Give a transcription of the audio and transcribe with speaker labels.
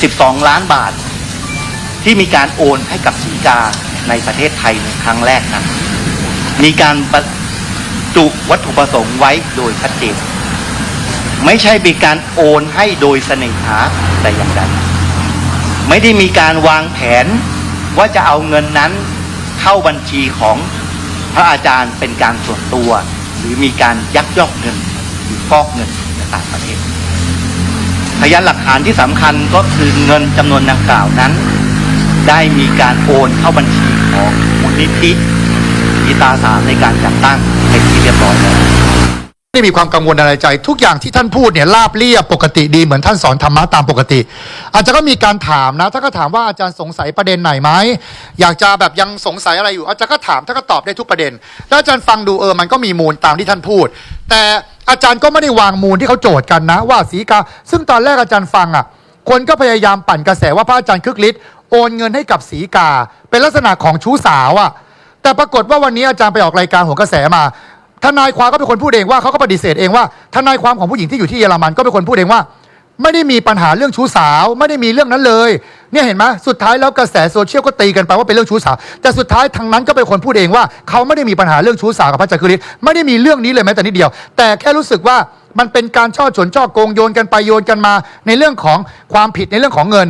Speaker 1: 12 ล้านบาท ที่มีการโอนให้กับสีกาในประเทศไทยในครั้งแรกนั้นมีการบรรจุวัตถุประสงค์ไว้โดยชัดเจนไม่ใช่มีการโอนให้โดยเสน่หาแต่อย่างใดไม่ได้มีการวางแผนว่าจะเอาเงินนั้นเข้าบัญชีของพระอาจารย์เป็นการส่วนตัว หรือมีการยักยอกเงินหรือฟอกเงินในต่างประเทศ ยานหลักฐานที่สำคัญก็คือเงินจำนวนดังกล่าวนั้น ได้มีการโอนเข้าบัญชีของมูลนิธิมีตาสามในการจัดตั้งเป็นที่เรียบร้อยแล้ว
Speaker 2: ไม่มีความกังวลอะไรใจ ทุกอย่างที่ท่านพูดเนี่ยราบเรียบปกติดีเหมือนท่านสอนธรรมะตามปกติ อาจจะก็มีการถามนะถ้าก็ถามว่าอาจารย์สงสัยประเด็นไหนไหมอยากจะแบบยังสงสัยอะไรอยู่ อาจารย์ก็ถามท่านก็ตอบได้ทุกประเด็น แล้วอาจารย์ฟังดูเออมันก็มีมูลตามที่ท่านพูด แต่ อาจารย์ก็ไม่ได้วางมูลที่เขาโจทย์กันนะ ว่าสีกา ซึ่งตอนแรกอาจารย์ฟังอะ คนก็พยายามปั่นกระแสว่าพระอาจารย์คึกฤทธิ์โอนเงินให้กับสีกา เป็นลักษณะของชู้สาวอะ แต่ปรากฏว่าวันนี้อาจารย์ไปออกรายการหัวกระแสมาทนายความก็เป็นคนพูดเองว่าเขาก็ปฏิเสธเองว่าทนายความของผู้หญิงที่อยู่ที่เยอรมันก็เป็นคนพูดเองว่า ไม่ได้มีปัญหาเรื่องชู้สาว ไม่ได้มีเรื่องนั้นเลย เนี่ยเห็นไหมสุดท้ายแล้วกระแสโซเชียลก็ตีกันไปว่าเป็นเรื่องชู้สาว แต่สุดท้ายทางนั้นก็เป็นคนพูดเองว่า เขาไม่ได้มีปัญหาเรื่องชู้สาวกับพระจักรีไม่ได้มีเรื่องนี้เลยแม้แต่นิดเดียว แต่แค่รู้สึกว่ามันเป็นการช่อฉนช่อโกงโยนกันไปโยนกันมา ในเรื่องของความผิดในเรื่องของเงิน